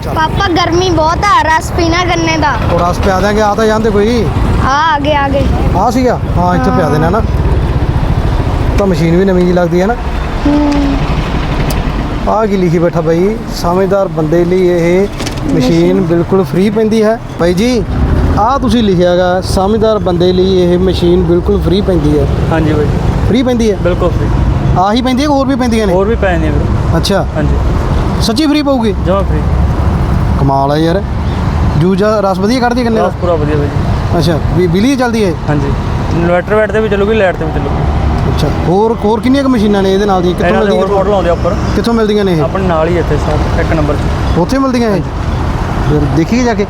पापा गर्मी बहुत है रस पीना गन्ने ਦਾ ਉਹ ਰਸ ਪਿਆ ਦਿਆਂਗੇ ਆ ਤਾਂ ਜਾਂਦੇ ਕੋਈ ਆ ਆਗੇ ਆਗੇ ਆ ਸੀਗਾ ਹਾਂ ਇੱਥੇ ਪਿਆ ਦੇਣਾ ਨਾ ਤਾਂ ਮਸ਼ੀਨ ਵੀ ਨਵੀਂ ਜੀ ਲੱਗਦੀ ਹੈ ਨਾ ਆ ਕੀ ਲਿਖੀ ਬੈਠਾ ਬਾਈ ਸਮਝਦਾਰ ਬੰਦੇ ਲਈ ਇਹ ਮਸ਼ੀਨ ਬਿਲਕੁਲ ਫ੍ਰੀ ਪੈਂਦੀ ਹੈ ਬਾਈ ਜੀ ਆ ਤੁਸੀਂ ਲਿਖਿਆਗਾ ਸਮਝਦਾਰ ਬੰਦੇ ਲਈ ਇਹ ਮਸ਼ੀਨ ਬਿਲਕੁਲ ਫ੍ਰੀ ਪੈਂਦੀ ਹੈ ਹਾਂਜੀ ਬਾਈ ਫ੍ਰੀ ਪੈਂਦੀ ਹੈ ਬਿਲਕੁਲ ਫ੍ਰੀ ਆਹੀ ਪੈਂਦੀ ਹੈ ਕਿ ਹੋਰ ਵੀ ਪੈਂਦੀਆਂ ਨੇ ਹੋਰ ਵੀ ਪੈ ਜਾਂਦੀਆਂ ਵੀਰੇ ਅੱਛਾ ਹਾਂਜੀ ਸੱਚੀ ਫ੍ਰੀ ਪਊਗੀ ਜਮਾ ਫ੍ਰੀ ਕਮਾਲ ਹੈ ਯਾਰ। ਜੂਜਾ ਰਸ ਵਧੀਆ ਕੱਢਦੀ ਕਿੰਨੇ ਬਸ ਪੂਰਾ ਵਧੀਆ ਬਾਈ ਜੀ। ਅੱਛਾ ਵੀ ਬਿਜਲੀ ਚੱਲਦੀ ਹੈ ਹਾਂਜੀ। ਇਨਵਰਟਰ ਬੈਟ ਤੇ ਵੀ ਚੱਲੂਗੀ ਲਾਈਟ ਤੇ ਵੀ ਚੱਲੂਗੀ। ਅੱਛਾ ਹੋਰ ਹੋਰ ਕਿੰਨੀਆਂ ਕੁ ਮਸ਼ੀਨਾਂ ਨੇ ਇਹਦੇ ਨਾਲ ਦੀ ਕਿੱਥੋਂ ਇਹਨਾਂ ਦੇ ਹੋਰ ਮਿਲਦੀਆਂ ਮਾਡਲ ਆਉਂਦੇ ਆ ਉੱਪਰ। ਕਿੱਥੋਂ ਮਿਲਦੀਆਂ ਨੇ ਇਹ? ਆਪਣੇ ਨਾਲ ਹੀ ਇੱਥੇ ਸਭ ਇੱਕ ਨੰਬਰ ਉੱਥੇ ਮਿਲਦੀਆਂ ਇਹ? ਫਿਰ ਦੇਖੀਏ ਜਾ ਕੇ।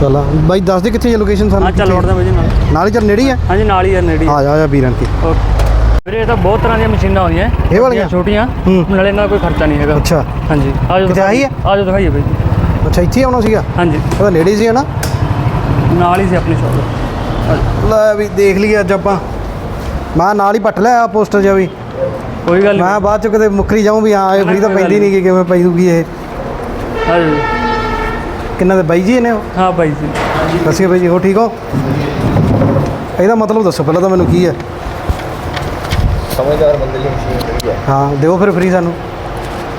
ਚੱਲ ਆ, ਬਾਈ ਦੱਸ ਦੇ ਕਿੱਥੇ ਹੈ ਲੋਕੇਸ਼ਨ ਸਾਨੂੰ ਹਾਂ ਚੱਲ ਕਿੱਥੇ? ਵੜਦਾ ਬਾਈ ਜੀ ਨਾਲ। ਨਾਲ ਹੀ ਚੱਲ ਨੇੜੇ ਹੀ ਆ? ਹਾਂਜੀ ਨਾਲ ਹੀ ਹੈ ਨੇੜੇ ਆ। ਜਾ ਆ ਜਾ ਵੀਰਾਂ ਕੀ। ਓਕੇ। ਵੀਰੇ ਇਹ ਤਾਂ ਬਹੁਤ ਤਰ੍ਹਾਂ ਦੀਆਂ ਮਸ਼ੀਨਾਂ ਆਉਂਦੀਆਂ ਇਹ ਵਾਲੀਆਂ? ਛੋਟੀਆਂ। ਨਾਲੇ ਇਹਨਾਂ ਦਾ ਕੋਈ ਖਰਚਾ ਨਹੀਂ ਹੈਗਾ। ਅੱਛਾ। ਹਾਂਜੀ। ਆ ਜਾਓ ਕਿਤੇ ਆਹੀ ਹੈ? ਆ ਜਾਓ ਦਿਖਾਈਏ ਬਾਈ। ਅੱਛਾ ਇੱਥੇ ਆਉਣਾ ਸੀਗਾ? ਹਾਂਜੀ। ਉਹਦਾ ਹੀ ਸੀ ਹਨਾ ਨਾਲ ਹੀ ਸੀ ਆਪਣੀ ਸ਼ੌਪ ਲੈ ਵੀ ਦੇਖ ਲਈਏ ਅੱਜ ਆਪਾਂ। ਮੈਂ ਨਾਲ ਹੀ ਪੱਟ ਲਿਆ ਪੋਸਟਰ ਜਿਹਾ ਵੀ। ਕੋਈ ਗੱਲ ਮੈਂ ਬਾਅਦ ਚ ਕਦੇ ਮੁੱਕਰੀ ਜਾਊਂ ਵੀ ਹਾਂ ਇਹ ਫਰੀ ਤਾਂ ਪੈਂਦੀ ਨਹੀਂ ਕਿ ਕਿਵੇਂ ਪਈ ਦੂਗੀ ਇਹ। ਆ ਜਾਓ ਜੀ। ਕਿੰਨਾ ਦੇ ਬਾਈ ਜੀ ਨੇ ਉਹ? ਹਾਂ ਬਾਈ ਜੀ। ਦੱਸਿਓ ਬਾਈ ਜੀ ਹੋ ਠੀਕ ਹੋ? ਇਹਦਾ ਮਤਲਬ ਦੱਸੋ ਪਹਿਲਾਂ ਤਾਂ ਮੈਨੂੰ ਕੀ ਹੈ? ਸਮਝਦਾਰ ਬੰਦੇ ਲਈ ਮਸ਼ੀਨ ਜਿਹੜੀ ਹੈ ਹਾਂ ਦਿਓ ਫਿਰ ਫਰੀ ਸਾਨੂੰ।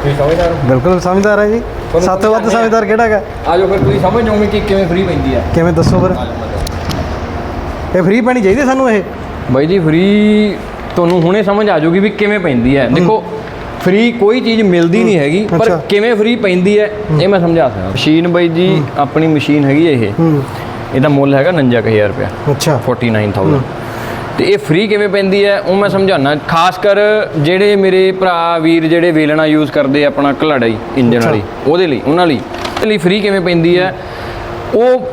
ਤੁਸੀਂ ਸਮਝਦਾਰ ਹੋ? ਬਿਲਕੁਲ ਸਮਝਦਾਰ ਹੈ ਜੀ। ਤੋਂ ਵੱਧ ਆ। ਸਮਝਦਾਰ ਕਿਹੜਾ ਹੈਗਾ? ਆ ਜਾਓ ਫਿਰ ਤੁਸੀਂ ਸਮਝ ਜਾਓਗੇ ਕਿ ਕਿਵੇਂ ਫ੍ਰੀ ਪੈਂਦੀ ਹੈ ਕਿਵੇਂ ਦੱਸੋ ਫਿਰ? ਇਹ ਫ੍ਰੀ ਪੈਣੀ ਚਾਹੀਦੀ ਸਾਨੂੰ ਇਹ? ਬਾਈ ਜੀ ਫ੍ਰੀ ਤੁਹਾਨੂੰ ਹੁਣੇ ਸਮਝ ਆ ਜਾਊਗੀ ਵੀ ਕਿਵੇਂ ਪੈਂਦੀ ਹੈ। ਦੇਖੋ ਫ੍ਰੀ ਕੋਈ ਚੀਜ਼ ਮਿਲਦੀ ਨਹੀਂ ਹੈਗੀ ਪਰ ਅੱਛਾ। ਕਿਵੇਂ ਫ੍ਰੀ ਪੈਂਦੀ ਹੈ ਇਹ ਮੈਂ ਸਮਝਾ ਸਕਦਾ। ਮਸ਼ੀਨ ਬਾਈ ਜੀ ਆਪਣੀ ਮਸ਼ੀਨ ਹੈਗੀ ਇਹ। ਹੂੰ। ਇਹਦਾ ਮੁੱਲ ਹੈਗਾ 59000 ਰੁਪਇਆ। ਅੱਛਾ। 49000 ਤੇ ਇਹ ਫ੍ਰੀ ਕਿਵੇਂ ਪੈਂਦੀ ਹੈ ਉਹ ਮੈਂ ਸਮਝਾਉਣਾ ਖਾਸ ਕਰ ਜਿਹੜੇ ਮੇਰੇ ਭਰਾ ਵੀਰ ਜਿਹੜੇ ਵੇਲਣਾ ਯੂਜ਼ ਕਰਦੇ ਆਪਣਾ ਘਲਾੜਾਈ ਇੰਜਨ ਵਾਲੀ ਉਹਦੇ ਲਈ ਉਹਨਾਂ ਲਈ। ਉਹਦੇ ਲਈ ਫ੍ਰੀ ਕਿਵੇਂ ਪੈਂਦੀ ਹੈ ਉਹ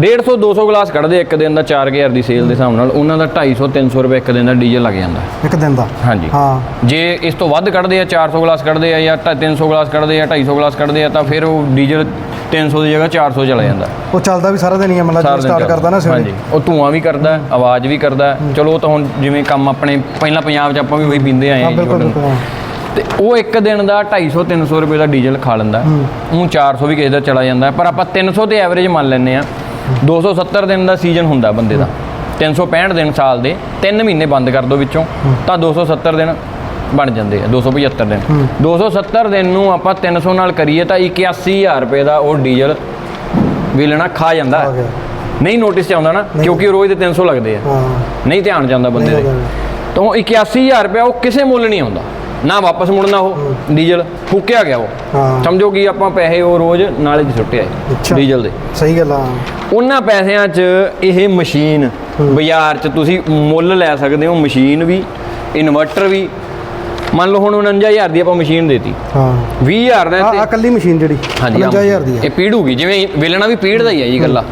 150 200 ਗਲਾਸ ਕੱਢਦੇ ਇੱਕ ਦਿਨ ਦਾ 4000 ਦੀ ਸੇਲ ਦੇ ਹਿਸਾਬ ਨਾਲ। ਉਹਨਾਂ ਦਾ 250 300 ਰੁਪਏ ਇੱਕ ਦਿਨ ਦਾ ਡੀਜ਼ਲ ਲੱਗ ਜਾਂਦਾ। ਇੱਕ ਦਿਨ ਦਾ? ਹਾਂਜੀ। ਹਾਂ। ਜੇ ਇਸ ਤੋਂ ਵੱਧ ਕੱਢਦੇ ਆ 400 ਗਲਾਸ ਕੱਢਦੇ ਆ ਜਾਂ 300 ਗਲਾਸ ਕੱਢਦੇ ਆ 250 ਗਲਾਸ ਕੱਢਦੇ ਆ ਤਾਂ ਫਿਰ ਉਹ ਡੀਜ਼ਲ 300 ਦੀ ਜਗ੍ਹਾ 400 ਚਲਾ ਜਾਂਦਾ। ਉਹ ਚੱਲਦਾ ਵੀ ਸਾਰਾ ਦਿਨ ਹੀ ਆ ਮਤਲਬ ਸਾਰਾ ਦਿਨ ਸਟਾਰਟ। ਕਰਦਾ ਨਾ ਸਵੇਰੇ। ਹਾਂਜੀ ਉਹ ਧੂਆਂ ਵੀ ਕਰਦਾ ਆਵਾਜ਼ ਵੀ ਕਰਦਾ। ਚਲੋ ਉਹ ਤਾਂ ਹੁਣ ਜਿਵੇਂ ਕੰਮ ਆਪਣੇ ਪਹਿਲਾਂ ਪੰਜਾਬ 'ਚ ਆਪਾਂ ਵੀ ਉਹੀ ਪੀਂਦੇ ਆਏ ਹਾਂ ਹਾਂ ਬਿਲਕੁਲ ਜੀ ਬਿਲਕੁਲ ਹਾਂ। ਤੇ ਉਹ ਇੱਕ ਦਿਨ ਦਾ 250 300 ਰੁਪਏ ਦਾ ਡੀਜ਼ਲ ਖਾ ਲੈਂਦਾ। ਉਹ 400 ਵੀ ਕਿਸੇ ਦਾ ਚਲਾ ਜਾਂਦਾ ਪਰ ਆਪਾਂ 300 ਤੇ ਐਵਰੇਜ ਮੰਨ ਲੈਂਦੇ ਆ 270 ਦਿਨ ਦਾ ਸੀਜ਼ਨ ਹੁੰਦਾ ਬੰਦੇ ਦਾ। 365 ਦਿਨ ਸਾਲ ਦੇ 3 ਮਹੀਨੇ ਬੰਦ ਕਰ ਦੋ ਵਿੱਚੋਂ। ਤਾਂ 270 ਦਿਨ ਬਣ ਜਾਂਦੇ ਆ 275 ਦਿਨ। 270 ਦਿਨ ਨੂੰ ਆਪਾਂ 300 ਨਾਲ ਕਰੀਏ ਤਾਂ 81000 ਰੁਪਏ ਦਾ ਉਹ ਡੀਜ਼ਲ ਵੀ ਲੈਣਾ ਖਾ ਜਾਂਦਾ। ਨਹੀਂ ਨੋਟਿਸ ਚ ਆਉਂਦਾ ਨਾ ਕਿਉਂਕਿ ਰੋਜ਼ ਦੇ 300 ਲੱਗਦੇ ਆ। ਨਹੀਂ ਧਿਆਨ ਜਾਂਦਾ ਬੰਦੇ ਦੇ। ਤਾਂ ਉਹ 81000 ਰੁਪਇਆ ਉਹ ਕਿਸੇ ਮੁੱਲ ਨਹੀਂ ਆਉਂਦਾ। ਨਾ ਵਾਪਸ ਮੁੜਨਾ ਉਹ ਡੀਜ਼ਲ ਫੂਕਿਆ ਗਿਆ ਉਹ। ਸਮਝੋ ਕਿ ਆਪਾਂ ਪੈਸੇ ਉਹ ਰੋਜ਼ ਨਾਲੇ 'ਚ ਸੁੱਟਿਆ ਅੱਛਾ। ਡੀਜ਼ਲ ਦੇ। ਸਹੀ ਗੱਲ ਆ। ਉਹਨਾਂ ਪੈਸਿਆਂ 'ਚ ਇਹ ਮਸ਼ੀਨ ਬਾਜ਼ਾਰ 'ਚ ਤੁਸੀਂ ਮੁੱਲ ਲੈ ਸਕਦੇ ਹੋ ਮਸ਼ੀਨ ਵੀ ਇਨਵਰਟਰ ਵੀ ਮੰਨ ਲਓ ਹੁਣ 49000 ਦੀ ਆਪਾਂ ਮਸ਼ੀਨ ਦੇਤੀ। ਹਾਂ। 20000 ਦਾ ਆ ਤੇ ਆ ਕੱਲੀ ਮਸ਼ੀਨ ਜਿਹੜੀ ਹਾਂਜੀ ਆਹ 55000 ਦੀ ਇਹ ਹੈ ਪੀੜੂਗੀ ਜਿਵੇਂ ਵੇਲਣਾ ਵੀ ਪੀੜ ਦਾ ਹੀ ਹੈ ਜੀ ਗੱਲਾਂ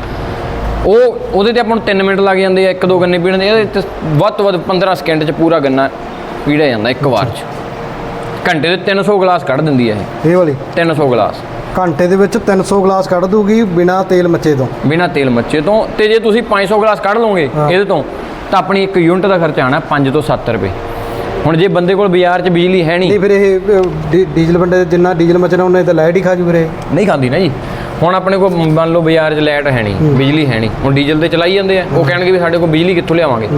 ਉਹ ਉਹਦੇ ਤੇ ਆਪਾਂ ਨੂੰ 3 ਮਿੰਟ ਲੱਗ ਜਾਂਦੇ ਆ ਇੱਕ ਦੋ ਗੰਨੇ ਪੀੜਨ ਦੇ ਇਹਦੇ ਤੇ ਵੱਧ ਤੋਂ ਵੱਧ 15 ਸਕਿੰਟ 'ਚ ਪੂਰਾ ਗੰਨਾ ਪੀੜਿਆ ਜਾਂਦਾ ਇੱਕ ਵਾਰ 'ਚ। ਘੰਟੇ ਦੇ 300 ਗਲਾਸ ਕੱਢ ਦਿੰਦੀ ਹੈ ਇਹ। ਇਹ ਵਾਲੀ? 300 ਗਲਾਸ। ਘੰਟੇ ਦੇ ਵਿੱਚ 300 ਗਲਾਸ ਕੱਢ ਦੂਗੀ ਬਿਨਾ ਤੇਲ ਮੱਚੇ ਤੋਂ? ਬਿਨਾ ਤੇਲ ਮੱਚੇ ਤੋਂ ਤੇ ਜੇ ਤੁਸੀਂ 500 ਗਲਾਸ ਕੱਢ ਲਓਗੇ। ਇਹਦੇ ਤੋਂ ਤਾਂ ਆਪਣੀ ਇੱਕ ਯੂਨਿਟ ਦਾ ਖਰਚਾ ਆਣਾ 5 ਤੋਂ 7 ਰੁਪਏ। ਹੁਣ ਜੇ ਬੰਦੇ ਕੋਲ ਬਾਜ਼ਾਰ 'ਚ ਬਿਜਲੀ ਹੈ ਨਹੀਂ। ਨਹੀਂ ਫਿਰ ਇਹ ਡੀ- ਡੀਜ਼ਲ ਬੰਦੇ ਜਿੰਨਾ ਡੀਜ਼ਲ ਮਚਣਾ ਉਹਨੇ ਤਾਂ ਲਾਈਟ ਹੀ ਖਾ ਜੂ ਫਿਰ ਇਹ। ਨਹੀਂ ਖਾਂਦੀ ਨਾ ਜੀ। ਹੁਣ ਆਪਣੇ ਕੋਲ ਮੰਨ ਲਓ ਬਾਜ਼ਾਰ 'ਚ ਲਾਈਟ ਹੈ ਨਹੀਂ ਬਿਜਲੀ ਹੈ ਨਹੀਂ ਹੁਣ ਡੀਜ਼ਲ ਤੇ ਚਲਾਈ ਜਾਂਦੇ ਆ ਉਹ ਕਹਿਣਗੇ ਵੀ ਸਾਡੇ ਕੋਲ ਬਿਜਲੀ ਕਿੱਥੋਂ ਲਿਆਵਾਂਗੇ।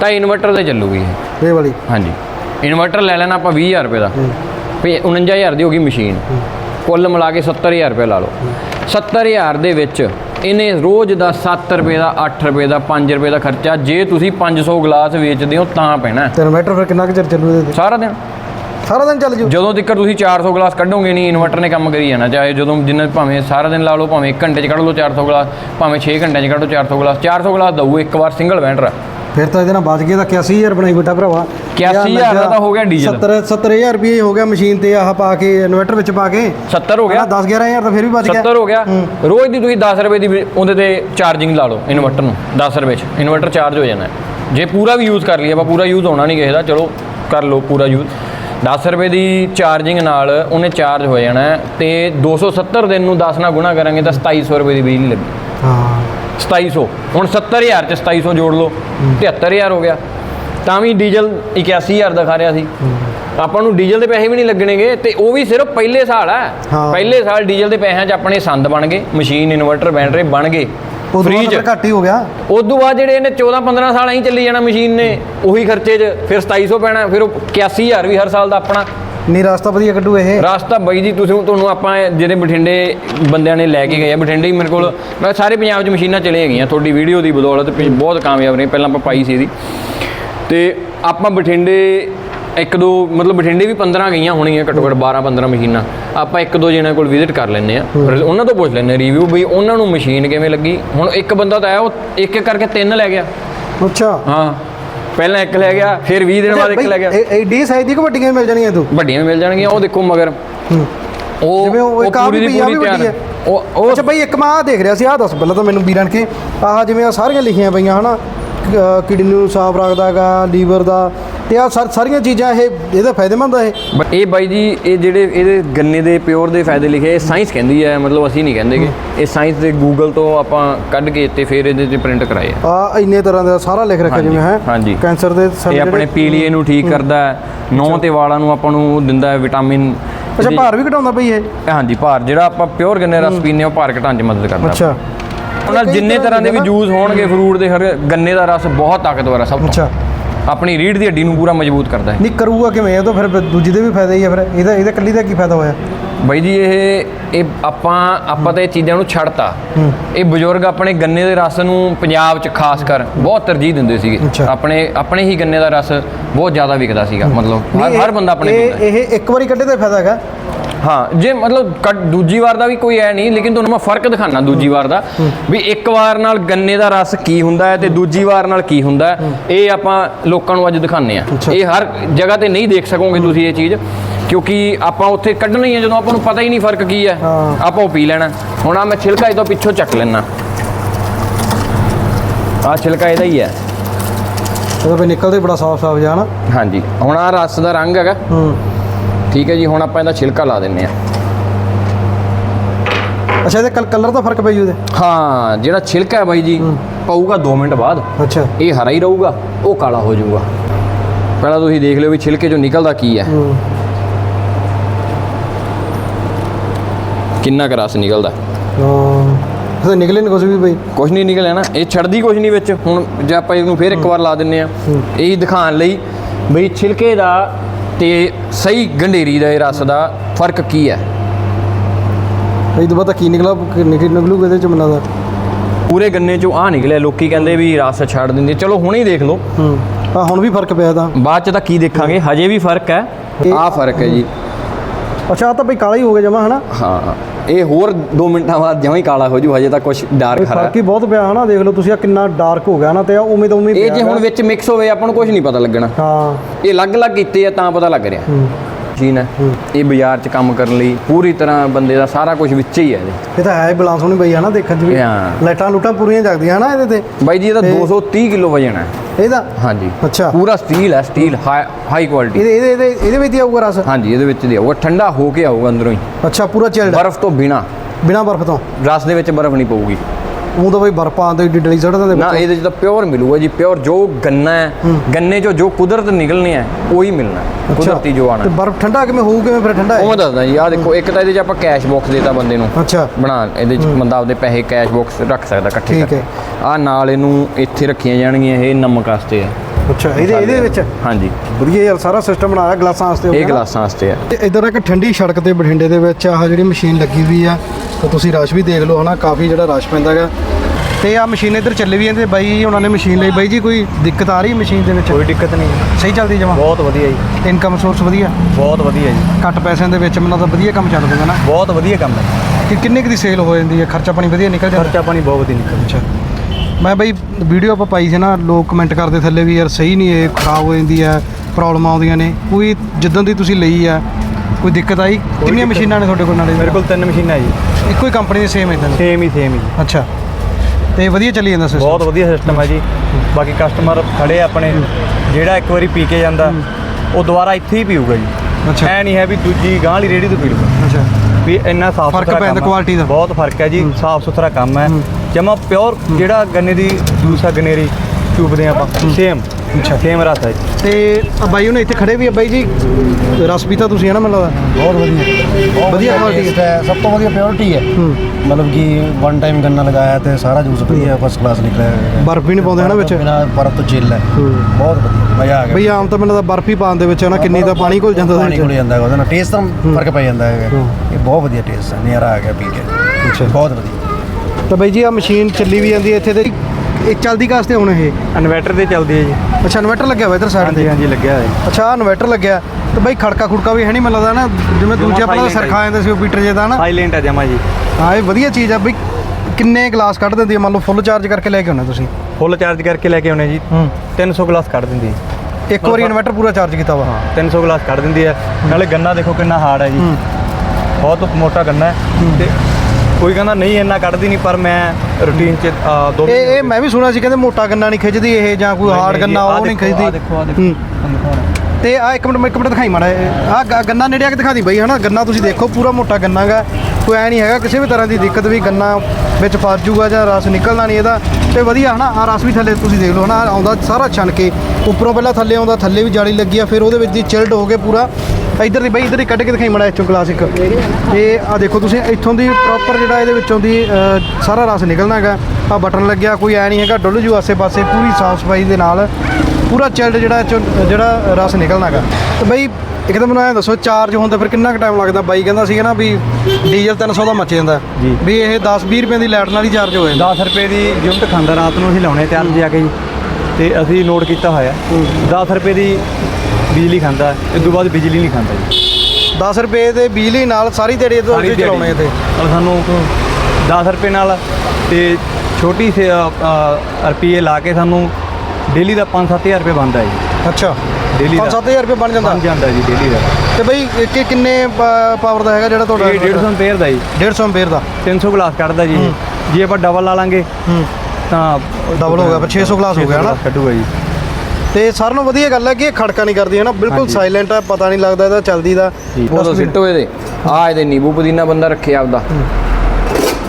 ਤਾਂ ਇਨਵਰਟਰ ਤੇ ਚੱਲੂਗੀ ਇਹ। ਇਹ ਵਾਲੀ। ਹਾਂਜੀ। ਇਨਵਰਟਰ ਲੈ ਲੈਣਾ ਆਪਾਂ 20000 ਰੁਪਏ ਦਾ। ਵੀ 49000 ਦੀ ਹੋ ਗਈ ਮਸ਼ੀਨ। ਕੁੱਲ ਮਿਲਾ ਕੇ 70000 ਰੁਪਏ ਲਾ ਲਓ। 70000 ਦੇ ਵਿੱਚ ਇਹਨੇ ਰੋਜ਼ ਦਾ 7 ਰੁਪਏ ਦਾ 8 ਰੁਪਏ ਦਾ 5 ਰੁਪਏ ਦਾ ਖਰਚਾ ਜੇ ਤੁਸੀਂ 500 ਗਲਾਸ ਵੇਚਦੇ ਹੋ ਤਾਂ ਪੈਣਾ। ਇਨਵਰਟਰ ਫਿਰ ਕਿੰਨਾ ਕੁ ਚਿਰ ਚੱਲੂ ਇਹਦੇ ਤੇ? ਸਾਰਾ ਦਿਨ। ਸਾਰਾ ਦਿਨ ਚੱਲ ਜੂ? ਜਦੋਂ ਤੱਕ ਤੁਸੀਂ 400 ਗਲਾਸ ਕੱਢੋਗੇ ਨਹੀਂ ਇਨਵਰਟਰ ਨੇ ਕੰਮ ਕਰੀ ਜਾਣਾ। ਚਾਹੇ ਜਦੋਂ ਜਿੰਨਾ ਭਾਵੇਂ ਸਾਰਾ ਦਿਨ ਲਾ ਲਓ ਭਾਵੇਂ 1 ਘੰਟੇ 'ਚ ਕੱਢ ਲਓ 400 ਗਲਾਸ ਭਾਵੇਂ 6 ਘੰਟਿਆਂ 'ਚ ਕੱਢੋ 400 ਗਲਾਸ। 400 ਗਲਾਸ ਦਊ ਇੱਕ ਵਾਰ ਸਿੰਗਲ ਵੈਂਟਰ ਫਿਰ ਤਾਂ ਇਹਦੇ ਨਾਲ ਬਚ ਗਿਆ ਤਾਂ 81000 ਬਣਾਈ ਬੇਟਾ ਭਰਾਵਾ। 81,000 ਦਾ ਤਾਂ ਹੋ ਗਿਆ ਡੀਜ਼ਲ। 70 70000 ਰੁਪਏ ਹੋ ਗਿਆ ਮਸ਼ੀਨ ਤੇ ਆਹ ਪਾ ਕੇ ਇਨਵਰਟਰ ਵਿੱਚ ਪਾ ਕੇ। 70 ਹੋ ਗਿਆ। 10 11000 ਤਾਂ ਫਿਰ ਵੀ ਬਚ ਗਿਆ। 70 ਹੋ ਗਿਆ। ਰੋਜ਼ ਦੀ ਤੁਸੀਂ 10 ਰੁਪਏ ਦੀ ਉਹਦੇ ਤੇ ਚਾਰਜਿੰਗ ਲਾ ਲਓ ਇਨਵਰਟਰ ਨੂੰ 10 ਰੁਪਏ 'ਚ। ਇਨਵਰਟਰ ਚਾਰਜ ਹੋ ਜਾਣਾ। ਜੇ ਪੂਰਾ ਵੀ ਯੂਜ਼ ਕਰ ਲਈਏ ਆਪਾਂ ਪੂਰਾ ਯੂਜ਼ ਹੋਣਾ ਨਹੀਂ ਕਿਸੇ ਦਾ ਚਲੋ ਕਰ ਲਓ ਪੂਰਾ ਯੂਜ਼ 10 ਰੁਪਏ ਦੀ ਚਾਰਜਿੰਗ ਨਾਲ ਉਹਨੇ ਚਾਰਜ ਹੋ ਜਾਣਾ ਤੇ 270 ਦਿਨ ਨੂੰ 10 ਨਾਲ ਗੁਣਾ ਕਰਾਂਗੇ ਤਾਂ 2700 ਰੁਪਏ ਦੀ ਬਿਜਲੀ ਲੱਗੀ। ਹਾਂ। 2700 ਹੁਣ 70000 ਚ 2700 ਜੋੜ ਲਓ 73000 ਹੋ ਗਿਆ। ਤਾਂ ਵੀ ਡੀਜ਼ਲ 81000 ਦਿਖਾ ਰਿਹਾ ਸੀ। ਆਪਾਂ ਨੂੰ ਡੀਜ਼ਲ ਦੇ ਪੈਸੇ ਵੀ ਨਹੀਂ ਲੱਗਣਗੇ ਤੇ ਉਹ ਵੀ ਸਿਰਫ ਪਹਿਲੇ ਸਾਲ ਆ। ਹਾਂ। ਪਹਿਲੇ ਸਾਲ ਡੀਜ਼ਲ ਦੇ ਪੈਸਿਆਂ 'ਚ ਆਪਣੇ ਸੰਦ ਬਣ ਗਏ ਮਸ਼ੀਨ ਇਨਵਰਟਰ ਬੈਟਰੀ ਬਣ ਗਏ। ਉਦੋਂ ਫ੍ਰੀ ਬਾਅਦ 'ਚ ਫਿਰ ਘੱਟ ਹੀ ਹੋ ਗਿਆ। ਉਦੋਂ ਬਾਅਦ ਜਿਹੜੇ ਇਹਨੇ 14 15 ਸਾਲ ਐਂ ਚੱਲੀ ਜਾਣਾ ਮਸ਼ੀਨ ਨੇ ਉਹੀ ਖਰਚੇ 'ਚ ਫਿਰ 2700 ਪੈਣਾ ਫਿਰ ਉਹ 81000 ਵੀ ਹਰ ਸਾਲ ਦਾ ਆਪਣਾ ਨਹੀਂ ਰਸਤਾ ਵਧੀਆ ਕੱਢੂ ਇਹ। ਰਾਸਤਾ ਬਾਈ ਜੀ ਤੁਸੀਂ ਤੁਹਾਨੂੰ ਆਪਾਂ ਜਿਹੜੇ ਬਠਿੰਡੇ ਬੰਦਿਆਂ ਨੇ ਲੈ ਕੇ ਗਏ ਆ ਬਠਿੰਡੇ ਹੀ ਮੇਰੇ ਕੋਲ ਮੈਂ ਸਾਰੇ ਪੰਜਾਬ 'ਚ ਮਸ਼ੀਨਾਂ ਚਲੇ ਗਈਆਂ ਤੁਹਾਡੀ ਵੀਡੀਓ ਦੀ ਬਦੌਲਤ ਬਹੁਤ ਕਾਮਯਾਬ ਰਹੀ ਪਹਿਲਾਂ ਆਪਾਂ ਪਾਈ ਸੀ ਇਹਦੀ। ਤੇ ਆਪਾਂ ਬਠਿੰਡੇ ਇੱਕ ਦੋ ਮਤਲਬ ਬਠਿੰਡੇ ਵੀ 15 ਗਈਆਂ ਹੋਣਗੀਆਂ ਘੱਟੋ ਘੱਟ 12 15 ਮਸ਼ੀਨਾਂ। ਆਪਾਂ ਇੱਕ ਦੋ ਜਣਿਆਂ ਕੋਲ ਵਿਜ਼ਿਟ ਕਰ ਲੈਂਦੇ ਆ ਉਹਨਾਂ ਤੋਂ ਪੁੱਛ ਲੈਂਦੇ ਰਿਵਿਊ ਵੀ ਉਹਨਾਂ ਨੂੰ ਮਸ਼ੀਨ ਕਿਵੇਂ ਲੱਗੀ। ਹੁਣ ਇੱਕ ਬੰਦਾ ਤਾਂ ਆਇਆ ਉਹ ਇੱਕ ਇੱਕ ਕਰਕੇ ਤਿੰਨ ਲੈ ਗਿਆ। ਅੱਛਾ। ਹਾਂ। ਪਹਿਲਾਂ ਇੱਕ ਲੈ ਗਿਆ ਫਿਰ 20 ਦਿਨ ਬਾਅਦ ਇੱਕ ਲੈ ਗਿਆ। ਇਹ ਡੀ ਸਾਈਜ਼ ਦੀ ਕਿ ਵੱਡੀਆਂ ਮਿਲ ਜਾਣੀਆਂ ਤੂੰ? ਵੱਡੀਆਂ ਮਿਲ ਜਾਣਗੀਆਂ ਉਹ ਦੇਖੋ ਮਗਰ। ਉਹ ਜਿਵੇਂ ਉਹ ਆਹ ਵੀ ਵੱਡੀ ਹੈ। ਉਹ ਉਹ ਅੱਛਾ ਬਈ ਇੱਕ ਮੈਂ ਆਹ ਦੇਖ ਰਿਹਾ ਸੀ ਆਹ ਦੱਸ ਪਹਿਲਾਂ ਤਾਂ ਮੈਨੂੰ ਵੀਰਾਂ ਕੇ ਆਹ ਜਿਵੇਂ ਆ ਸਾਰੀਆਂ ਲਿਖੀਆਂ ਪਈਆਂ ਹਨਾ? ਕਿਡਨੀ ਨੂੰ ਸਾਫ਼ ਰੱਖਦਾ ਗਾ ਲੀਵਰ ਦਾ ਤੇ ਆ ਸਾਰੀਆਂ ਚੀਜ਼ਾਂ ਇਹ ਇਹਦਾ ਫਾਇਦੇਮੰਦ ਆ ਇਹ। ਬਟ ਇਹ ਬਾਈ ਜੀ ਇਹ ਜਿਹੜੇ ਇਹਦੇ ਗੰਨੇ ਦੇ ਪਿਓਰ ਦੇ ਫਾਇਦੇ ਲਿਖੇ ਇਹ ਸਾਇੰਸ ਕਹਿੰਦੀ ਹੈ ਮਤਲਬ ਅਸੀਂ ਨਹੀਂ ਕਹਿੰਦੇਗੇ ਇਹ ਸਾਇੰਸ ਦੇ ਗੂਗਲ ਤੋਂ ਆਪਾਂ ਕੱਢ ਕੇ ਤੇ ਫਿਰ ਇਹਦੇ ਤੇ ਪ੍ਰਿੰਟ ਕਰਾਏ ਆ। ਆ ਇੰਨੇ ਤਰ੍ਹਾਂ ਦਾ ਸਾਰਾ ਲਿਖ ਰੱਖਿਆ ਜਿਵੇਂ ਹੈ। ਕੈਂਸਰ ਦੇ ਇਹ ਆਪਣੇ ਪੀਲੀਏ ਨੂੰ ਠੀਕ ਕਰਦਾ ਹੈ ਨੌ ਤੇ ਵਾਲਾਂ ਨੂੰ ਆਪਾਂ ਨੂੰ ਦਿੰਦਾ ਹੈ ਵਿਟਾਮਿਨ ਅੱਛਾ ਭਾਰ ਵੀ ਘਟਾਉਂਦਾ ਬਈ ਇਹ। ਹਾਂਜੀ ਭਾਰ ਜਿਹੜਾ ਆਪਾਂ ਪਿਓਰ ਗੰਨੇ ਰਸ ਹਾਂ। ਉਹ ਭਾਰ ਘਟਾਉਣ 'ਚ ਮਦਦ ਕਰਦਾ ਅੱਛਾ। ਉਹਨਾਂ ਜਿੰਨੇ ਤਰ੍ਹਾਂ ਦੇ ਵੀ ਜੂਸ ਹੋਣਗੇ ਫਰੂਟ ਦੇ ਹਰ ਗੰਨੇ ਦਾ ਰਸ ਬਹੁਤ ਤਾਕਤਵਰ ਹੈ ਸਭ ਤੋਂ। ਅੱਛਾ। ਆਪਣੀ ਰੀੜ ਦੀ ਹੱਡੀ ਨੂੰ ਪੂਰਾ ਮਜ਼ਬੂਤ ਕਰਦਾ ਹੈ। ਨਹੀਂ ਕਰੂਗਾ ਕਿਵੇਂ? ਇਹ ਤਾਂ ਫਿਰ ਦੂਜੀ ਦੇ ਵੀ ਫਾਇਦਾ ਹੀ ਆ ਫਿਰ। ਇਹਦਾ ਇਹਦਾ ਕੱਲੀ ਦਾ ਕੀ ਫਾਇਦਾ ਹੋਇਆ? ਬਾਈ ਜੀ ਇਹ ਇਹ ਆਪਾਂ ਆਪਾਂ ਤਾਂ ਇਹ ਚੀਜ਼ਾਂ ਨੂੰ ਛੱਡਤਾ। ਇਹ ਬਜ਼ੁਰਗ ਆਪਣੇ ਗੰਨੇ ਦੇ ਰਸ ਨੂੰ ਪੰਜਾਬ 'ਚ ਖਾਸ ਕਰ ਬਹੁਤ ਤਰਜੀਹ ਦਿੰਦੇ ਸੀਗੇ। ਆਪਣੇ ਆਪਣੇ ਹੀ ਗੰਨੇ ਦਾ ਰਸ ਬਹੁਤ ਜ਼ਿਆਦਾ ਵਿਕਦਾ ਸੀਗਾ ਮਤਲਬ ਹਰ ਬੰਦਾ ਆਪਣੇ ਇਹ ਇੱਕ ਵਾਰੀ ਕੱਢੇ ਦਾ ਫਾਇਦਾ ਹੈਗਾ। ਹਾਂ ਜੇ ਮਤਲਬ ਕੱਢ- ਦੂਜੀ ਵਾਰ ਦਾ ਵੀ ਕੋਈ ਐ ਨਹੀਂ ਲੇਕਿਨ ਤੁਹਾਨੂੰ ਮੈਂ ਫ਼ਰਕ ਦਿਖਾਣਾ ਦੂਜੀ ਵਾਰ ਦਾ ਵੀ ਇੱਕ ਵਾਰ ਨਾਲ ਗੰਨੇ ਦਾ ਰਸ ਕੀ ਹੁੰਦਾ ਹੈ ਤੇ ਦੂਜੀ ਵਾਰ ਨਾਲ ਕੀ ਹੁੰਦਾ ਹੈ ਇਹ ਆਪਾਂ ਲੋਕਾਂ ਨੂੰ ਅੱਜ ਦਿਖਾਣੇ ਆ। ਇਹ ਹਰ ਜਗ੍ਹਾ ਤੇ ਨਹੀਂ ਦੇਖ ਸਕੋਗੇ ਤੁਸੀਂ ਇਹ ਚੀਜ਼ ਕਿਉਂਕਿ ਆਪਾਂ ਉੱਥੇ ਕੱਢਣੀ ਹੈ ਜਦੋਂ ਆਪਾਂ ਨੂੰ ਪਤਾ ਹੀ ਨਹੀਂ ਫ਼ਰਕ ਕੀ ਹੈ। ਆਪਾਂ ਉਹ ਪੀ ਲੈਣਾ। ਹੁਣ ਆ ਮੈਂ ਛਿਲਕਾ ਇਹਦੋਂ ਪਿੱਛੋਂ ਚੱਕ ਲੈਣਾ ਆ ਛਿਲਕਾ ਇਹਦਾ ਹੀ ਹੈ। ਇਹਦਾ ਵੀ ਨਿਕਲਦੇ ਬੜਾ ਸਾਫ਼ ਸਾਫ਼ ਨਾ ਹਾਂਜੀ। ਹੁਣ ਆ ਰਸ ਦਾ ਰੰਗ ਹੈਗਾ। ਹੂੰ। ਠੀਕ ਹੈ ਜੀ ਹੁਣ ਆਪਾਂ ਇਹਦਾ ਛਿਲਕਾ ਲਾ ਦਿੰਨੇ ਆ ਅੱਛਾ ਇਹਦੇ ਕਲਰ ਦਾ ਫ਼ਰਕ ਪੈ ਜੂ ਹਾਂ ਜਿਹੜਾ ਛਿਲਕਾ ਹੈ ਬਾਈ ਜੀ ਪਊਗਾ 2 ਮਿੰਟ ਬਾਅਦ। ਅੱਛਾ। ਇਹ ਹਰਾ ਹੀ ਰਹੂਗਾ ਉਹ ਕਾਲਾ ਹੋ ਜਾਊਗਾ। ਪਹਿਲਾਂ ਤੁਸੀਂ ਦੇਖ ਲਿਓ ਵੀ ਛਿਲਕੇ ਚੋਂ ਨਿਕਲਦਾ ਕੀ ਹੈ। ਕਿੰਨਾ ਕੁ ਰਸ ਨਿਕਲਦਾ। ਹਾਂ। ਇਹਦੇ ਨਿਕਲੇ ਨਹੀਂ ਕੁਝ ਵੀ ਬਈ। ਕੁਝ ਨਹੀਂ ਨਿਕਲਿਆ ਨਾ ਇਹ ਛੱਡਦੀ ਕੁਝ ਨਹੀਂ ਵਿੱਚ। ਹੁਣ ਜੇ ਆਪਾਂ ਇਹਨੂੰ ਫੇਰ ਇੱਕ ਵਾਰ ਲਾ ਦਿੰਨੇ ਆ ਇਹ ਦਿਖਾਉਣ ਲਈ ਬਈ ਛਿਲਕੇ ਦਾ ਤੇ ਸਹੀ ਗੰਡੇਰੀ ਦਾ ਰਸ ਦਾ ਫ਼ਰਕ ਕੀ ਹੈ? ਇਹ ਤੋਂ ਬਾਅਦ ਕੀ ਨਿਕਲਾ ਨਿਕਲ ਨਿਕਲੂਗਾ ਇਹਦੇ ਚ ਮਨਾ ਦਾ। ਪੂਰੇ ਗੰਨੇ ਚੋਂ ਆ ਨਿਕਲਿਆ ਲੋਕੀ ਕਹਿੰਦੇ ਵੀ ਰਸ ਛੱਡ ਦਿੰਦੇ। ਚਲੋ ਹੁਣੇ ਹੀ ਦੇਖ ਲਓ। ਹੂੰ ਆ ਹੁਣ ਵੀ ਫ਼ਰਕ ਪਿਆ ਇਹਦਾ। ਬਾਅਦ ਚ ਤਾਂ ਕੀ ਦੇਖਾਂਗੇ? ਹਜੇ ਵੀ ਫ਼ਰਕ ਹੈ। ਆਹ ਫ਼ਰਕ ਹੈ ਜੀ। ਅੱਛਾ ਆ ਤਾਂ ਬਈ ਕਾਲਾ ਹੀ ਹੋ ਗਿਆ ਜਮਾ ਹਨਾ? ਹਾਂ। ਇਹ ਹੋਰ 2 ਮਿੰਟਾਂ ਬਾਅਦ ਜਮਾਂ ਹੀ ਕਾਲਾ ਹੋ ਜੂ ਹਜੇ ਤਾਂ ਕੁਝ ਡਾਰਕ ਹਰਾ ਹੀ ਬਹੁਤ ਪਿਆ ਹਨਾ ਦੇਖ ਲਓ ਤੁਸੀਂ ਆ ਕਿੰਨਾ ਡਾਰਕ ਹੋ ਗਿਆ ਨਾ ਤੇ ਆ ਉਵੇਂ ਦਾ ਉਵੇਂ ਇਹ ਜੇ ਹੁਣ। ਵਿੱਚ ਮਿਕਸ ਹੋਵੇ ਆਪਾਂ ਨੂੰ ਕੁਝ ਨਹੀਂ ਪਤਾ ਲੱਗਣਾ। ਹਾਂ। ਇਹ ਅਲੱਗ-ਅਲੱਗ ਕੀਤੇ ਆ ਤਾਂ ਪਤਾ ਲੱਗ ਰਿਹਾ। ਹੂੰ। ਮਸ਼ੀਨ ਹੈ। ਇਹ ਬਾਜ਼ਾਰ 'ਚ ਕੰਮ ਕਰਨ ਲਈ ਪੂਰੀ ਤਰ੍ਹਾਂ ਬੰਦੇ ਦਾ ਸਾਰਾ ਕੁਝ ਵਿੱਚ ਹੀ ਹੈ ਇਹਦੇ। ਇਹ ਤਾਂ ਹੈ ਬਲਾਂਸ ਹੋਣੀ ਬਈ ਹਨਾ ਦੇਖਣ ਚ ਵੀ। ਹਾਂ। ਲਾਈਟਾਂ ਲੂਟਾਂ ਪੂਰੀਆਂ ਜਗਦੀਆਂ ਹਨਾ ਇਹਦੇ ਤੇ। ਬਾਈ ਜੀ ਇਹਦਾ ਤੇ- 230 ਕਿਲੋ ਵਜਨ ਹੈ। ਇਹਦਾ ਹਾਂਜੀ। ਅੱਛਾ। ਪੂਰਾ ਸਟੀਲ ਹੈ ਸਟੀਲ ਹਾਈ ਕੁਆਲਿਟੀ ਇਹਦੇ ਇਹਦੇ ਇਹਦੇ ਇਹਦੇ ਵਿੱਚ ਹੀ ਆਊਗਾ ਰਸ? ਹਾਂਜੀ ਇਹਦੇ ਵਿੱਚ ਦੀ ਆਊਗਾ। ਠੰਡਾ ਹੋ ਕੇ ਆਊਗਾ ਅੰਦਰੋਂ ਹੀ। ਅੱਛਾ ਪੂਰਾ ਚਿਲਡ ਬਰਫ਼ ਤੋਂ ਬਿਨਾ। ਬਿਨਾ ਬਰਫ਼ ਤੋਂ? ਰਸ ਦੇ ਵਿੱਚ ਬਰਫ਼ ਨਹੀਂ ਪਊਗੀ। ਉਹ ਤਾਂ ਬਈ ਬਰਫ਼ ਪਾਉਂਦੇ ਡਿਡਲੀ ਸੜ ਦਿੰਦੇ ਨਾ ਵਿੱਚ। ਇਹਦੇ 'ਚ ਤਾਂ ਪਿਓਰ ਮਿਲੂਗਾ ਜੀ ਪਿਓਰ ਜੋ ਗੰਨਾ ਹੈ ਗੰਨੇ 'ਚੋਂ ਜੋ ਕੁਦਰਤ ਨਿਕਲਨੇ ਹੈ ਉਹੀ ਮਿਲਣਾ ਹੈ। ਕੁਦਰਤੀ ਜੋ ਆਣਾ ਤੇ ਬਰਫ਼ ਠੰਡਾ ਕਿਵੇਂ ਹੋਊ ਕਿਵੇਂ ਫਿਰ ਠੰਡਾ ਉਹ ਹੈ ਮੈਂ ਦੱਸਦਾ ਜੀ ਆਹ ਦੇਖੋ ਇੱਕ ਤਾਂ ਇਹਦੇ 'ਚ ਆਪਾਂ ਕੈਸ਼ ਬਾਕਸ ਦੇਤਾ ਬੰਦੇ ਨੂੰ। ਅੱਛਾ। ਬਣਾ ਇਹਦੇ 'ਚ ਬੰਦਾ ਆਪਦੇ ਪੈਸੇ ਕੈਸ਼ ਬਾਕਸ ਰੱਖ ਸਕਦਾ ਇਕੱਠੇ ਠੀਕ ਹੈ। ਆ ਨਾਲ ਇਹਨੂੰ ਇੱਥੇ ਰੱਖੀਆਂ ਜਾਣਗੀਆਂ ਇਹ ਨਮਕ ਵਾਸਤੇ ਹੈ ਅੱਛਾ ਇਹਦੇ ਇਹਦੇ ਵਿੱਚ? ਹਾਂਜੀ। ਵਧੀਆ ਯਾਰ ਸਾਰਾ ਸਿਸਟਮ ਬਣਾਇਆ ਗਲਾਸਾਂ ਵਾਸਤੇ ਇਹ। ਗਲਾਸਾਂ ਵਾਸਤੇ ਹੈ ਤੇ ਇਧਰ ਇੱਕ ਠੰਡੀ ਸੜਕ ਤੇ ਬਠਿੰਡੇ ਦੇ ਵਿੱਚ ਆਹ ਜਿਹੜੀ ਮਸ਼ੀਨ ਲੱਗੀ ਹੋਈ ਆ ਤਾਂ ਤੁਸੀਂ ਰਸ਼ ਵੀ ਦੇਖ ਲਓ ਹਨਾ ਕਾਫੀ ਜਿਹੜਾ ਰਸ਼ ਪੈਂਦਾ ਹੈਗਾ। ਤੇ ਆ ਮਸ਼ੀਨ ਇੱਧਰ ਚੱਲੀ ਵੀ ਜਾਂਦੀ ਬਾਈ ਉਹਨਾਂ ਨੇ ਮਸ਼ੀਨ ਲਈ। ਬਾਈ ਜੀ ਕੋਈ ਦਿੱਕਤ ਆ ਰਹੀ ਮਸ਼ੀਨ ਦੇ ਵਿੱਚ? ਕੋਈ ਦਿੱਕਤ ਨਹੀਂ ਸਹੀ ਚੱਲਦੀ ਜਮਾ? ਬਹੁਤ ਵਧੀਆ ਜੀ। ਇਨਕਮ ਸੋਰਸ ਵਧੀਆ? ਬਹੁਤ ਵਧੀਆ ਜੀ। ਘੱਟ ਪੈਸਿਆਂ ਦੇ ਵਿੱਚ ਮੈਨੂੰ ਤਾਂ ਵਧੀਆ ਕੰਮ ਚੱਲ ਪਊਗਾ ਨਾ। ਬਹੁਤ ਵਧੀਆ ਕੰਮ ਹੈ। ਕਿ ਕਿੰਨੇ ਕੁ ਦੀ ਸੇਲ ਹੋ ਜਾਂਦੀ ਹੈ? ਖਰਚਾ ਪਾਣੀ ਵਧੀਆ ਨਿਕਲ ਜਾਂਦਾ? ਖਰਚਾ ਪਾਣੀ ਬਹੁਤ ਵਧੀਆ ਨਿਕਲਦਾ। ਅੱਛਾ। ਮੈਂ ਬਈ ਵੀਡੀਓ ਆਪਾਂ ਪਾਈ ਸੀ ਨਾ ਲੋਕ ਕਮੈਂਟ ਕਰਦੇ ਥੱਲੇ ਵੀ ਯਾਰ ਸਹੀ ਨਹੀਂ ਇਹ ਖਰਾਬ ਹੋ ਜਾਂਦੀ ਹੈ ਪ੍ਰੋਬਲਮ ਆਉਂਦੀਆਂ ਨੇ। ਕੋਈ ਜਿੱਦਾਂ ਦੀ ਤੁਸੀਂ ਲਈ ਆ ਕੋਈ ਦਿੱਕਤ ਆਈ? ਕਿੰਨੀਆਂ ਮਸ਼ੀਨਾਂ ਨੇ ਤੁਹਾਡੇ ਕੋਲ ਨਾਲੇ? ਮੇਰੇ ਕੋਲ ਤਿੰਨ ਮਸ਼ੀਨਾਂ ਜੀ। ਇੱਕੋ ਹੀ ਕੰਪਨੀ ਦੀ ਸੇਮ ਇਦਾਂ ਸੇਮ ਹੀ ਸੇਮ ਹੀ। ਅੱਛਾ। ਤੇ ਵਧੀਆ ਚੱਲੀ ਜਾਂਦਾ ਸਿਸਟਮ ਬਹੁਤ ਵਧੀਆ ਸਿਸਟਮ ਹੈ ਜੀ। ਬਾਕੀ ਕਸਟਮਰ ਖੜੇ ਆਪਣੇ ਜਿਹੜਾ ਇੱਕ ਵਾਰੀ ਪੀ ਕੇ ਜਾਂਦਾ ਉਹ ਦੁਬਾਰਾ ਇੱਥੇ ਹੀ ਪੀਊਗਾ ਜੀ। ਅੱਛਾ। ਐ ਨਹੀਂ ਹੈ ਵੀ ਦੂਜੀ ਗਾਂ ਵਾਲੀ ਰੇੜੀ ਤੋਂ ਪੀ ਲੂਗਾ ਅੱਛਾ। ਵੀ ਇੰਨਾ ਸਾਫ਼ ਫ਼ਰਕ ਸੁਥਰਾ ਪੈਂਦਾ ਕੰਮ ਆ। quality ਦਾ। ਬਹੁਤ ਫ਼ਰਕ ਹੈ ਜੀ। ਸਾਫ਼ ਸੁਥਰਾ ਕੰਮ ਹੈ। ਜਮਾ ਪਿਓਰ ਜਿਹੜਾ ਗੰਨੇ ਦੀ ਜੂਸ ਆ ਗਨੇਰੀ ਚੂਪਦੇ ਆਪਾਂ। ਸੇਮ ਅੱਛਾ। ਸੇਮ ਰਸ ਹੈ ਤੇ ਆ ਬਾਈ ਉਹਨੇ ਇੱਥੇ ਖੜੇ ਵੀ ਆ ਬਾਈ ਜੀ। ਰਸ ਪੀਤਾ ਤੁਸੀਂ ਹੈ ਨਾ ਮੈਨੂੰ ਲੱਗਦਾ। ਬਹੁਤ ਵਧੀਆ। ਵਧੀਆ taste ਹੈ। ਸਭ ਤੋਂ ਵਧੀਆ ਪਿਓਰਿਟੀ ਹੈ। ਹੂੰ। ਮਤਲਬ ਕਿ ਵਨ ਟਾਈਮ ਗੰਨਾ ਲਗਾਇਆ ਤੇ ਸਾਰਾ ਜੂਸ ਵਧੀਆ ਫਸਟ ਕਲਾਸ ਨਿਕਲਿਆ। ਹੈ ਬਰਫ ਵੀ ਨਹੀਂ ਪਾਉਂਦੇ ਹਨਾ ਵਿੱਚ? ਬਿਨਾ ਬਰਫ ਤੋਂ ਚਿੱਲ ਹੈ। ਹੂੰ। ਬਹੁਤ ਵਧੀਆ। ਮਜ਼ਾ ਆ ਗਿਆ। ਬਈ ਆਮ ਤਾਂ ਮੈਨੂੰ ਲੱਗਦਾ ਬਰਫੀ ਪਾਉਣ ਦੇ ਵਿੱਚ ਹੈ ਨਾ ਕਿੰਨੀ ਤਾਂ ਪਾਣੀ ਘੁਲ ਜਾਂਦਾ ਪਾਣੀ ਕੋਲ ਜਾਂਦਾ ਉਹਦੇ ਨਾਲ ਟੇਸਟ ਤਾਂ ਫ਼ਰਕ ਪੈ ਜਾਂਦਾ ਹੂੰ। ਇਹ ਬਹੁਤ ਵਧੀਆ ਟੇਸਟ ਹੈ। ਨਜ਼ਾਰਾ ਆ ਗਿਆ ਪੀ ਕੇ। ਅੱਛਾ। ਬਹੁਤ ਵਧੀਆ। ਤਾਂ ਬਾਈ ਜੀ ਆ ਮਸ਼ੀਨ ਚੱਲੀ ਵੀ ਜਾਂਦੀ ਹੈ ਇੱਥੇ ਤੇ। ਇਹ ਚੱਲਦੀ ਕਾਸਤੇ ਹੁਣ ਇਹ? ਇਨਵਰਟਰ ਤੇ ਚੱਲਦੀ ਹੈ ਜੀ। ਅੱਛਾ ਇਨਵਰਟਰ ਲੱਗਿਆ ਹੋਇਆ ਇਧਰ ਸਾਈਡ ਤੇ? ਹਾਂਜੀ ਲੱਗਿਆ ਹੋਇਆ। ਅੱਛਾ ਇਨਵਰਟਰ ਲੱਗਿਆ। ਤੇ ਬਾਈ ਖੜਕਾ ਖੁੜਕਾ ਵੀ ਹੈ ਨਹੀਂ ਮੈਨੂੰ ਲੱਗਦਾ ਨਾ ਜਿਵੇਂ ਦੂਜੇ ਆਪਣਾ ਹੈ ਸਰਖਾ ਜਾਂਦੇ ਸੀ ਉਹ ਪੀਟਰ ਜੇ ਦਾ ਨਾ। ਸਾਇਲੈਂਟ ਹੈ ਜਮਾ ਜੀ। ਹਾਂ ਇਹ ਵਧੀਆ ਚੀਜ਼ ਆ ਬਈ ਕਿੰਨੇ ਗਲਾਸ ਕੱਢ ਦਿੰਦੀ ਹੈ? ਮੰਨ ਲਓ ਫੁੱਲ ਚਾਰਜ ਕਰਕੇ ਲੈ ਕੇ ਆਉਣਾ ਤੁਸੀਂ। ਫੁੱਲ ਚਾਰਜ ਕਰਕੇ ਲੈ ਕੇ ਆਉਣੇ ਜੀ। ਹੂੰ। 300 ਗਲਾਸ ਕੱਢ ਦਿੰਦੀ ਹੈ। ਇੱਕ ਵਾਰੀ ਇਨਵਰਟਰ ਪੂਰਾ ਚਾਰਜ ਕੀਤਾ ਵਾ। 300 ਗਲਾਸ ਕੱਢ ਦਿੰਦੀ ਹੈ। ਨਾਲੇ ਗੰਨਾ ਦੇਖੋ ਕਿੰਨਾ ਹਾਰਡ ਹੈ ਜੀ। ਹੂੰ। ਬਹੁਤ ਮੋਟਾ ਗੰਨਾ ਹੈ। ਤੇ ਕੋਈ ਕਹਿੰਦਾ ਨਹੀਂ ਇੰਨਾ ਕੱਢਦੀ ਨਹੀਂ ਪਰ ਮੈਂ ਰੂਟੀਨ ਚ ਅ, ਦੋ ਇਹ ਇਹ ਮੈਂ ਵੀ ਸੁਣਿਆ ਸੀ ਕਹਿੰਦੇ ਮੋਟਾ ਗੰਨਾ ਨਹੀਂ ਖਿੱਚਦੀ ਇਹ ਜਾਂ ਕੋਈ ਹਾਰਡ ਗੰਨਾ ਉਹ ਨਹੀਂ ਖਿੱਚਦੀ। ਆ ਦੇਖੋ ਆ ਦੇਖੋ ਹੂੰ। ਤੁਹਾਨੂੰ ਦਿਖਾਉਣਾ। ਤੇ ਆ ਇੱਕ ਮਿੰਟ ਇੱਕ ਮਿੰਟ ਦਿਖਾਈ ਮਾੜਾ ਆ ਗੰਨਾ ਨੇੜੇ ਆ ਕੇ ਦਿਖਾ ਦੀ ਬਈ ਹਨਾ? ਗੰਨਾ ਤੁਸੀਂ ਦੇਖੋ ਪੂਰਾ ਮੋਟਾ ਗੰਨਾ ਗਾ। ਕੋਈ ਐ ਨਹੀਂ ਹੈਗਾ ਕਿਸੇ ਵੀ ਤਰ੍ਹਾਂ ਦੀ ਦਿੱਕਤ ਵੀ ਗੰਨਾ ਵਿੱਚ ਫਸ ਜੂਗਾ ਜਾਂ ਰਸ ਨਿਕਲਣਾ ਨਹੀਂ ਇਹਦਾ। ਤੇ ਵਧੀਆ ਹਨਾ? ਆ ਰਸ ਵੀ ਥੱਲੇ ਤੁਸੀਂ ਦੇਖ ਲਓ ਹਨਾ? ਆਹ ਆਉਂਦਾ ਸਾਰਾ ਛਣ ਕੇ ਉੱਪਰੋਂ ਪਹਿਲਾਂ ਥੱਲੇ ਆਉਂਦਾ ਥੱਲੇ ਵੀ ਜਾਲੀ ਲੱਗੀ ਆ ਫਿਰ ਉਹਦੇ ਵਿੱਚ ਦੀ ਚਿਲਡ ਹੋ ਕੇ ਪੂਰਾ ਇੱਧਰ ਦੀ ਬਈ ਇੱਧਰ ਹੀ ਕੱਢ ਕੇ ਦਿਖਾਈ ਮਾੜਾ ਇੱਥੋਂ ਇੱਕ ਤੇ ਆ ਦੇਖੋ ਤੁਸੀਂ ਇੱਥੋਂ ਦੀ ਪ੍ਰੋਪਰ ਜਿਹੜਾ ਇਹਦੇ ਵਿੱਚੋਂ ਦੀ ਸਾਰਾ ਰਸ ਨਿਕਲਣਾ ਹੈਗਾ। ਆ ਬਟਨ ਲੱਗਿਆ ਕੋਈ ਐ ਨਹੀਂ ਹੈਗਾ ਡੁੱਲ ਜੂ ਆਸੇ ਪਾਸੇ ਪੂਰੀ ਸਾਫ਼ ਸਫ਼ਾਈ ਦੇ ਨਾਲ। ਪੂਰਾ ਚਿਲਡ ਜਿਹੜਾ ਇਹ ਜਿਹੜਾ ਰਸ ਨਿਕਲਣਾ ਹੈਗਾ। ਤੇ ਬਈ ਇੱਕ ਤਾਂ ਮੈਨੂੰ ਐਂ ਦੱਸੋ ਚਾਰਜ ਤੇ ਫਿਰ ਕਿੰਨਾ ਕੁ ਟਾਈਮ ਲੱਗਦਾ? ਬਾਈ ਕਹਿੰਦਾ ਸੀਗਾ ਨਾ ਵੀ ਡੀਜ਼ਲ 300 ਦਾ ਮੱਚ ਜਾਂਦਾ। ਵੀ ਇਹ 10 20 ਰੁਪਏ ਦੀ ਲਾਈਟ ਨਾਲ ਹੀ ਚਾਰਜ ਹੋ ਜਾਂਦਾ 10 ਰੁਪਏ ਦੀ ਯੂਨਿਟ ਖਾਂਦਾ ਰਾਤ ਨੂੰ ਅਸੀਂ ਲਾਉਣੇ ਚਾਰਜ ਜਾ ਕੇ ਜੀ। ਤੇ ਅਸੀਂ ਨੋਟ ਕੀਤਾ ਹੋਇਆ। 10 ਰੁਪਏ ਦੀ ਬਿਜਲੀ ਖਾਂਦਾ ਇਸ ਤੋਂ ਬਾਅਦ ਬਿਜਲੀ ਨਹੀਂ ਖਾਂਦਾ ਜੀ। 10 ਰੁਪਏ ਦੇ ਬਿਜਲੀ ਨਾਲ ਸਾਰੀ ਦਿਹਾੜੀ ਤੋਂ ਸਾਰੀ ਚਲਾਉਣੇ ਤੇ ਨਾਲ ਸਾਨੂੰ 10 ਰੁਪਏ ਨਾਲ ਤੇ ਛੋਟੀ ਸੇ ਰੁਪਏ ਲਾ ਕੇ ਸਾਨੂੰ ਡੇਲੀ ਦਾ 5-7000 ਰੁਪਏ ਬਣਦਾ ਜੀ। ਅੱਛਾ। Daily ਦਾ। 5-7000 ਰੁਪਏ ਬਣ ਜਾਂਦਾ। ਬਣ ਜਾਂਦਾ ਜੀ ਡੇਲੀ ਦਾ। ਤੇ ਬਈ ਇਹ ਕਿ ਕਿੰਨੇ ਪਾਵਰ ਦਾ ਹੈਗਾ ਜਿਹੜਾ ਤੁਹਾਡਾ ਇਹ 150 ਰੁਪਏ ਦਾ ਜੀ। 150 ਐਂਪੀਅਰ ਦਾ। 300 ਗਲਾਸ ਕੱਢਦਾ ਜੀ। ਇਹ। ਜੇ ਆਪਾਂ ਡਬਲ ਲਾ ਲਾਂਗੇ ਹੂੰ। ਤਾਂ Double ਹੋ ਗਿਆ, ਫਿਰ 600 ਗਲਾਸ ਹੋ ਗਿਆ ਨਾ? ਕੱਢੂਗਾ ਜੀ। ਤੇ ਸਾਰਿਆਂ ਨੂੰ ਵਧੀਆ ਗੱਲ ਹੈ ਕਿ ਇਹ ਖੜਕਾ ਨਹੀਂ ਕਰਦੀ ਹੈ ਨਾ ਬਿਲਕੁਲ। ਸਾਇਲੈਂਟ ਹੈ ਪਤਾ ਨਹੀਂ ਲੱਗਦਾ ਇਹਦਾ ਚੱਲਦੀ ਦਾ ਉਦੋਂ ਸਿੱਟੋ ਇਹਦੇ ਆ ਇਹਦੇ ਨਿੰਬੂ ਪੁਦੀਨਾ ਬੰਦਾ ਰੱਖਿਆ ਆਪਦਾ।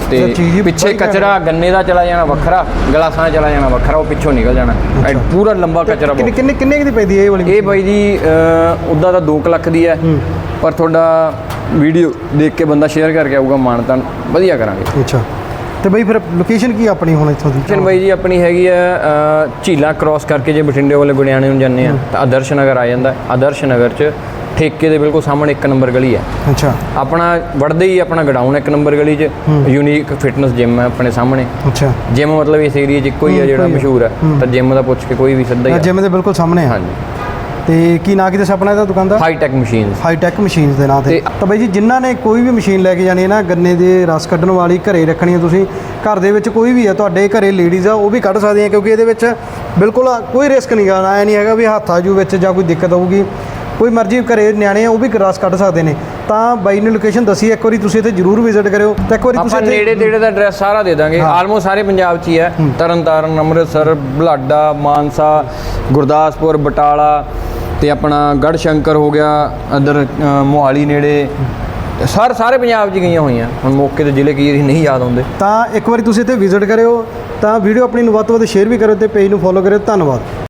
ਤੇ ਪਿੱਛੇ ਕਚਰਾ ਗੰਨੇ ਦਾ ਚਲਾ ਜਾਣਾ ਵੱਖਰਾ ਗਲਾਸਾਂ ਚਲਾ ਜਾਣਾ ਵੱਖਰਾ ਉਹ ਪਿੱਛੋਂ ਨਿਕਲ ਜਾਣਾ। ਪੂਰਾ ਲੰਬਾ ਕਚਰਾ ਕਿੰਨੇ। ਕਿੰਨੇ ਕਿੰਨੇ ਦੀ ਪੈਂਦੀ ਹੈ ਇਹ ਵਾਲੀ ਇਹ ਬਾਈ ਜੀ ਉਦਾਂ ਤਾਂ 2 ਲੱਖ ਦੀ ਹੈ। ਪਰ ਤੁਹਾਡਾ ਵੀਡੀਓ ਦੇਖ ਕੇ ਬੰਦਾ ਸ਼ੇਅਰ ਕਰਕੇ ਆਊਗਾ ਮਾਨਤਾਨ। ਵਧੀਆ ਕਰਾਂਗੇ। ਅੱਛਾ। ਤੇ ਬਈ ਫਿਰ ਲੋਕੇਸ਼ਨ ਕੀ ਆਪਣੀ ਹੁਣ ਇੱਥੋਂ ਦੀ? ਕਿਚਨ ਬਾਈ ਜੀ ਆਪਣੀ ਹੈਗੀ ਆ ਅ, ਝੀਲਾਂ ਕ੍ਰਾਸ ਕਰਕੇ ਜੇ ਬਠਿੰਡੇ ਵਾਲੇ ਗੁੜਿਆਣੇ ਨੂੰ ਜਾਂਦੇ ਆ ਤਾਂ ਆਦਰਸ਼ ਨਗਰ ਆ ਜਾਂਦਾ। ਹੈ। ਆਦਰਸ਼ ਨਗਰ 'ਚ ਠੇਕੇ ਦੇ ਬਿਲਕੁਲ ਸਾਹਮਣੇ ਇੱਕ ਨੰਬਰ ਗਲੀ ਹੈ ਅੱਛਾ। ਆਪਣਾ ਵੜਦੇ ਹੀ ਆਪਣਾ ਗਡਾਊਨ ਇੱਕ ਨੰਬਰ ਗਲੀ 'ਚ। ਯੂਨੀਕ ਫਿਟਨੈਸ ਜਿਮ ਹੈ ਆਪਣੇ ਸਾਹਮਣੇ। ਅੱਛਾ। ਜਿਮ ਮਤਲਬ ਇਸ ਏਰੀਆ 'ਚ ਇੱਕੋ ਹੀ ਹੈ ਜਿਹੜਾ। ਮਸ਼ਹੂਰ ਹੈ। ਤਾਂ ਜਿਮ ਦਾ ਪੁੱਛ ਕੇ ਕੋਈ ਵੀ ਸਿੱਧਾ ਹੀ ਆ। ਜਿਮ ਦੇ ਬਿਲਕੁਲ ਸਾਹਮਣੇ ਆ। ਹਾਂਜੀ। ਤੇ ਕੀ ਨਾਂ ਕੀ ਦੱਸਿਆ ਆਪਣਾ ਇਹਦਾ ਦੁਕਾਨ ਦਾ? High tech machines high tech machines ਦੇ ਨਾਂ ਤੇ। ਤੇ- ਤਾਂ ਬਾਈ ਜੀ ਜਿਨ੍ਹਾਂ ਨੇ ਕੋਈ ਵੀ ਮਸ਼ੀਨ ਲੈ ਕੇ ਜਾਣੀ ਹੈ ਨਾ ਗੰਨੇ ਦੇ ਰਸ ਕੱਢਣ ਵਾਲੀ ਘਰੇ ਰੱਖਣੀ ਹੈ ਤੁਸੀਂ ਘਰ ਦੇ ਵਿੱਚ ਕੋਈ ਵੀ ਹੈ ਤੁਹਾਡੇ ਘਰੇ ਲੇਡੀਜ਼ ਆ ਉਹ ਵੀ ਕੱਢ ਸਕਦੀਆਂ ਕਿਉਂਕਿ ਇਹਦੇ ਵਿੱਚ ਬਿਲਕੁਲ ਕੋਈ ਰਿਸਕ ਨਹੀਂ ਗਾ ਐ ਨਹੀਂ ਹੈਗਾ ਵੀ ਹੱਥ ਆਜੂ ਵਿੱਚ ਜਾਂ ਕੋਈ ਦਿੱਕਤ ਆਊਗੀ। ਕੋਈ ਮਰਜ਼ੀ ਘਰੇ ਨਿਆਣੇ ਆ ਉਹ ਵੀ ਰਸ ਕੱਢ ਸਕਦੇ ਨੇ। ਤਾਂ ਬਾਈ ਨੇ ਲੋਕੇਸ਼ਨ ਦੱਸੀ ਇੱਕ ਵਾਰੀ ਤੁਸੀਂ ਇੱਥੇ ਜ਼ਰੂਰ ਵਿਜ਼ਿਟ ਕਰਿਓ ਤਾਂ ਇੱਕ ਵਾਰੀ ਤੁਸੀਂ ਆਪਾਂ ਇੱਥੇ- ਨੇੜੇ ਤੇੜੇ ਦਾ ਐਡਰੈਸ ਸਾਰਾ ਦੇ ਦਾਂਗੇ। ਆਲਮੋਸਟ ਸਾਰੇ ਪੰਜਾਬ 'ਚ ਹੀ ਹੈ। ਤਰਨਤਾਰਨ ਅੰਮ੍ਰਿਤਸਰ ਬੁਢਲਾਡਾ ਮਾਨਸਾ ਗੁਰਦਾਸਪੁਰ ਬਟਾਲਾ ਤੇ ਆਪਣਾ ਗੜ੍ਹ ਸ਼ੰਕਰ ਹੋ ਗਿਆ ਅੰਦਰ ਮੋਹਾਲੀ ਨੇੜੇ। ਸਰ, ਸਾਰੇ ਪੰਜਾਬ 'ਚ ਗਈਆਂ ਹੋਈਆਂ। ਹੁਣ ਮੌਕੇ ਤੇ ਜ਼ਿਲ੍ਹੇ ਕੀ ਨਹੀਂ ਯਾਦ ਆਉਂਦੇ। ਤਾਂ ਇੱਕ ਵਾਰੀ ਤੁਸੀਂ ਇੱਥੇ ਵਿਜ਼ਿਟ ਕਰਿਓ, ਤਾਂ ਵੀਡੀਓ ਆਪਣੀ ਨੂੰ ਵੱਧ ਤੋਂ ਵੱਧ ਸ਼ੇਅਰ ਵੀ ਕਰਿਓ ਤੇ ਪੇਜ ਨੂੰ ਫੋਲੋ ਕਰਿਓ। ਧੰਨਵਾਦ।